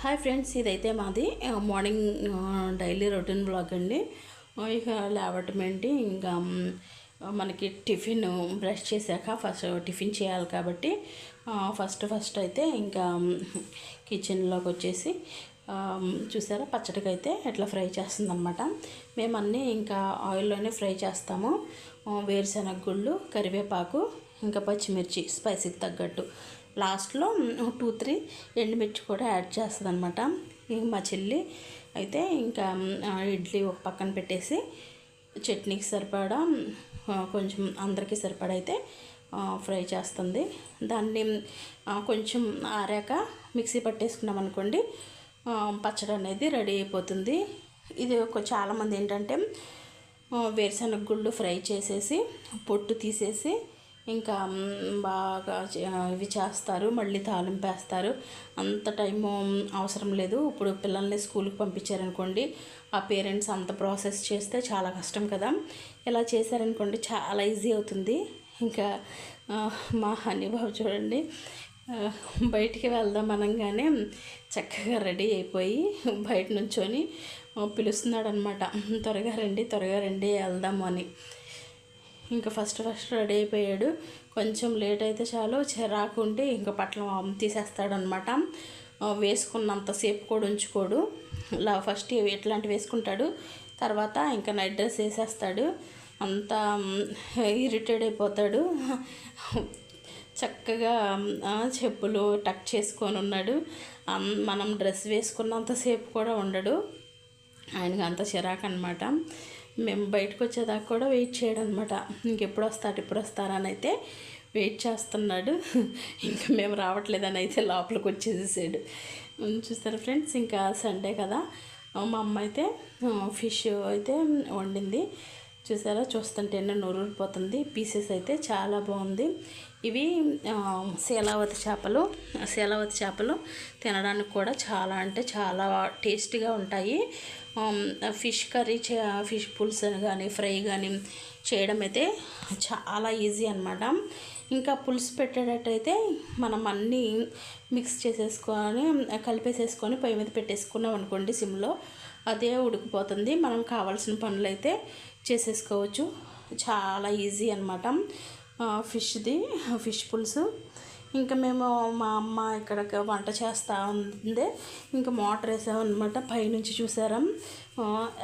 Hi friends ఇదైతే మాది morning daily routine blog అండి. ఇక లేవటం ఏంటి ఇంకా మనకి టిఫిన్ బ్రష్ చేశాక ఫస్ట్ టిఫిన్ చేయాలి కాబట్టి ఫస్ట్ ఫస్ట్ అయితే ఇంకా కిచెన్లోకి వచ్చేసి చూసారా పచ్చడికి అయితే ఎట్లా ఫ్రై చేస్తుందన్నమాట. మేము అన్నీ ఇంకా ఆయిల్లోనే ఫ్రై చేస్తాము. వేరుశెనగ వేరుశనగ గుళ్ళు కరివేపాకు ఇంకా పచ్చిమిర్చి స్పైసీకి తగ్గట్టు. లాస్ట్లో టూ త్రీ ఎండుమిర్చి కూడా యాడ్ చేస్తుంది అనమాట మా చెల్లి అయితే ఇంకా ఇడ్లీ ఒక పక్కన పెట్టేసి చట్నీకి సరిపడా కొంచెం అందరికీ సరిపడా అయితే ఫ్రై చేస్తుంది. దాన్ని కొంచెం ఆరాక మిక్సీ పట్టేసుకున్నాం అనుకోండి పచ్చడి అనేది రెడీ అయిపోతుంది. ఇది ఒక చాలామంది ఏంటంటే వేరుశనగ గుళ్ళు ఫ్రై చేసేసి పొట్టు తీసేసి ఇంకా బాగా చే- ఇవి చేస్తారు. మళ్ళీ తాలింపు వేస్తారు. అంత టైము అవసరం లేదు. ఇప్పుడు పిల్లల్ని స్కూల్కి పంపించారనుకోండి ఆ పేరెంట్స్ అంత ప్రాసెస్ చేస్తే చాలా కష్టం కదా. ఇలా చేశారనుకోండి చాలా ఈజీ అవుతుంది. ఇంకా మా హనీ బాబు చూడండి బయటికి వెళ్దాం అనగానే చక్కగా రెడీ అయిపోయి బయట నుంచొని పిలుస్తున్నాడు అనమాట త్వరగా రండి త్వరగా రండి వెళ్దాము అని. ఇంకా ఫస్ట్ ఫస్ట్ రెడీ అయిపోయాడు. కొంచెం లేట్ అయితే చాలు. చిరాకు ఉంటే ఇంకా పట్లం తీసేస్తాడనమాట వేసుకున్నంతసేపు కూడా ఉంచుకోడు. ఇలా ఫస్ట్ ఇట్లాంటివి వేసుకుంటాడు. తర్వాత ఇంకా నైట్ డ్రెస్ వేసేస్తాడు. అంతా ఇరిటేట్ అయిపోతాడు. చక్కగా చెప్పులు టక్ చేసుకొని ఉన్నాడు. మనం డ్రెస్ వేసుకున్నంతసేపు కూడా ఉండడు. ఆయనకు అంత చిరాకు అనమాట మేము బయటకు వచ్చేదాకా కూడా వెయిట్ చేయడం అనమాట ఇంకెప్పుడు వస్తాడు ఇప్పుడు వస్తారని అయితే వెయిట్ చేస్తున్నాడు. ఇంకా మేము రావట్లేదని అయితే లోపలికి వచ్చేసేసాడు చూస్తారు ఫ్రెండ్స్? ఇంకా సండే కదా. మా అమ్మ అయితే ఫిష్ అయితే వండింది. చూసారా? చూస్తుంటేనే నూరూరిపోతుంది. పీసెస్ అయితే చాలా బాగుంది. ఇవి శీలావతి చేపలు. శీలావతి చేపలు తినడానికి కూడా చాలా అంటే చాలా టేస్టీగా ఉంటాయి. ఫిష్ కర్రీ చే ఫిష్ పులుసు కానీ ఫ్రై కానీ చేయడం అయితే చాలా ఈజీ అనమాట ఇంకా పులుసు పెట్టేటట్టయితే మనం అన్నీ మిక్స్ చేసేసుకొని కలిపేసేసుకొని పొయ్యి మీద పెట్టేసుకున్నాం అనుకోండి సిమ్లో. అదే ఉడికిపోతుంది. మనం కావాల్సిన పనులు అయితే చేసేసుకోవచ్చు. చాలా ఈజీ అనమాట ఫిష్ది ఫిష్ పులుసు. ఇంకా మేము మా అమ్మ ఇక్కడ వంట చేస్తూ ఉంది. ఇంకా మోటార్ వేసామన్నమాట. పైనుంచి చూసారా?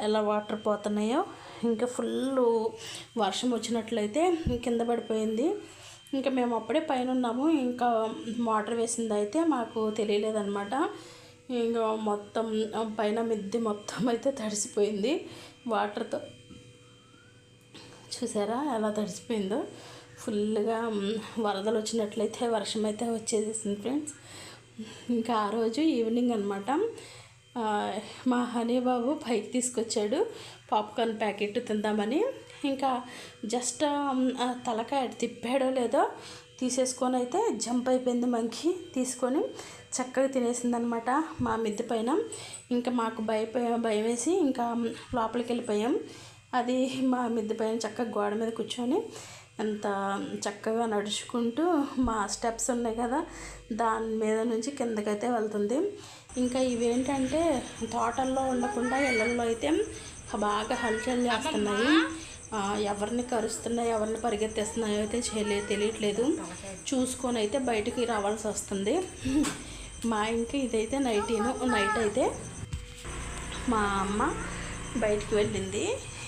ఎలా వాటర్ పోతున్నాయో. ఇంకా ఫుల్ వర్షం వచ్చినట్లయితే కింద పడిపోయింది. ఇంకా మేము అప్పుడే పైన ఉన్నాము ఇంకా మోటార్ వేసింది అయితే మాకు తెలియలేదన్నమాట. ఇంకా మొత్తం పైన మిద్ది మొత్తం అయితే తడిసిపోయింది. వాటర్తో చూసారా ఎలా తడిసిపోయిందో? ఫుల్గా వరదలు వచ్చినట్లయితే వర్షం అయితే వచ్చేసేసింది ఫ్రెండ్స్. ఇంకా ఆ రోజు ఈవినింగ్ అనమాట మా హనీ బాబు పైకి తీసుకొచ్చాడు. పాప్కార్న్ ప్యాకెట్ తిందామని. ఇంకా జస్ట్ తలకాయ తిప్పాడో లేదో తీసేసుకొని అయితే జంప్ అయిపోయింది మంకి. తీసుకొని చక్కగా తినేసిందనమాట మా మిద్దె పైన. ఇంకా మాకు భయప భయం వేసి ఇంకా లోపలికి వెళ్ళిపోయాం. అది మా మిద్దె పైన చక్కగా గోడ మీద కూర్చొని ఎంత చక్కగా నడుచుకుంటూ మా స్టెప్స్ ఉన్నాయి కదా దాని మీద నుంచి కిందకైతే వెళ్తుంది. ఇంకా ఇవేంటంటే తోటల్లో ఉండకుండా ఇళ్ళల్లో అయితే బాగా హల్చల్ చేస్తున్నాయి. ఎవరిని కరుస్తున్నాయో ఎవరిని పరిగెత్తేస్తున్నాయో అయితే చేయలే తెలియట్లేదు. చూసుకొని అయితే బయటికి రావాల్సి వస్తుంది. మా ఇంకా ఇదైతే నైటీను నైట్ అయితే మా అమ్మ బయటికి వెళ్ళింది.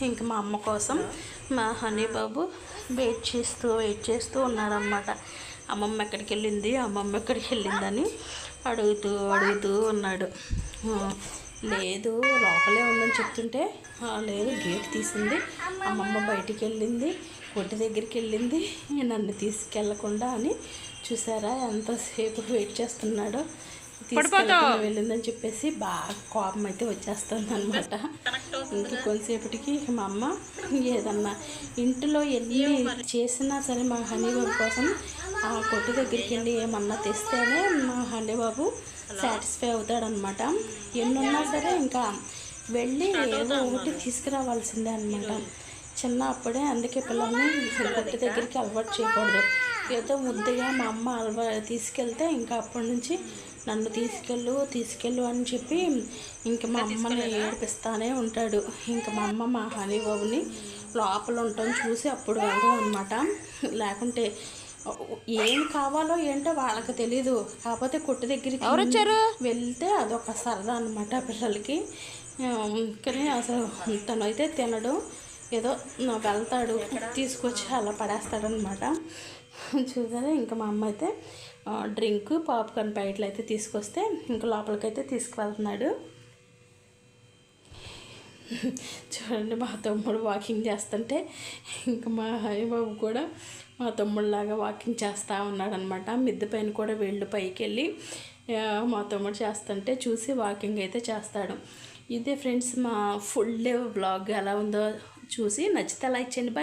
ఇంక మా అమ్మ కోసం మా హనీ బాబు వెయిట్ చేస్తూ వెయిట్ చేస్తూ ఉన్నాడనమాట అమ్మమ్మ ఎక్కడికి వెళ్ళింది అమ్మమ్మ ఎక్కడికి వెళ్ళిందని అడుగుతూ అడుగుతూ ఉన్నాడు. లేదు లోపలే ఉందని చెప్తుంటే "ఆ, లేదు గేట్ తీసింది. అమ్మమ్మ బయటికి వెళ్ళింది కొట్టి దగ్గరికి వెళ్ళింది నన్ను తీసుకెళ్ళకుండా అని చూసారా? ఎంతసేపు వెయిట్ చేస్తున్నాడో. తీసుకెళ్ళకుండా వెళ్ళిందని చెప్పేసి బాగా కోపం అయితే వచ్చేస్తుంది అనమాట ఇంకా కొంతసేపటికి మా అమ్మ ఏదన్నా ఇంటిలో ఎన్ని చేసినా సరే మా హనీ కోసం ఆ కొట్టు దగ్గరికి వెళ్ళి ఏమన్నా తెస్తేనే మా హనీ బాబు సాటిస్ఫై అవుతాడనమాట ఎన్నున్నా సరే ఇంకా వెళ్ళి ఏదో ఒకటి తీసుకురావాల్సిందే అనమాట చిన్న అప్పుడే అందుకే పిల్లల్ని కొట్టు దగ్గరికి అలవాటు చేయకూడదు. ఏదో ముద్దుగా మా అమ్మ అలవా తీసుకెళ్తే ఇంకా అప్పటి నుంచి నన్ను తీసుకెళ్ళు తీసుకెళ్ళు అని చెప్పి ఇంక మా అమ్మని ఏడిపిస్తానే ఉంటాడు. ఇంకా మా అమ్మ మా హనీబాబుని లోపల ఉంటాం చూసి అప్పుడు వెళ్ళడం అనమాట లేకుంటే ఏం కావాలో ఏంటో వాళ్ళకి తెలీదు. కాకపోతే కొట్టు దగ్గరికి ఎవరొచ్చారు? వెళ్తే అదొక సరదా అనమాట పిల్లలకి. కానీ అసలు తను అయితే తినడు. ఏదో నా వెళ్తాడు. తీసుకొచ్చి అలా పడేస్తాడనమాట చూసారా? ఇంకా మా అమ్మ అయితే డ్రింక్ పాప్కార్న్ ప్యాకెట్లు అయితే తీసుకొస్తే ఇంకా లోపలికైతే తీసుకువెళ్తున్నాడు. చూడండి మా తమ్ముడు వాకింగ్ చేస్తుంటే ఇంకా మా హరిబాబు కూడా మా తమ్ముడులాగా వాకింగ్ చేస్తూ ఉన్నాడనమాట మిద్దె పైన కూడా వెళ్ళు పైకి వెళ్ళి మా తమ్ముడు చేస్తుంటే చూసి వాకింగ్ అయితే చేస్తాడు. ఇదే ఫ్రెండ్స్ మా ఫుల్ డే బ్లాగ్ ఎలా ఉందో చూసి నచ్చితే లైక్ చేయండి.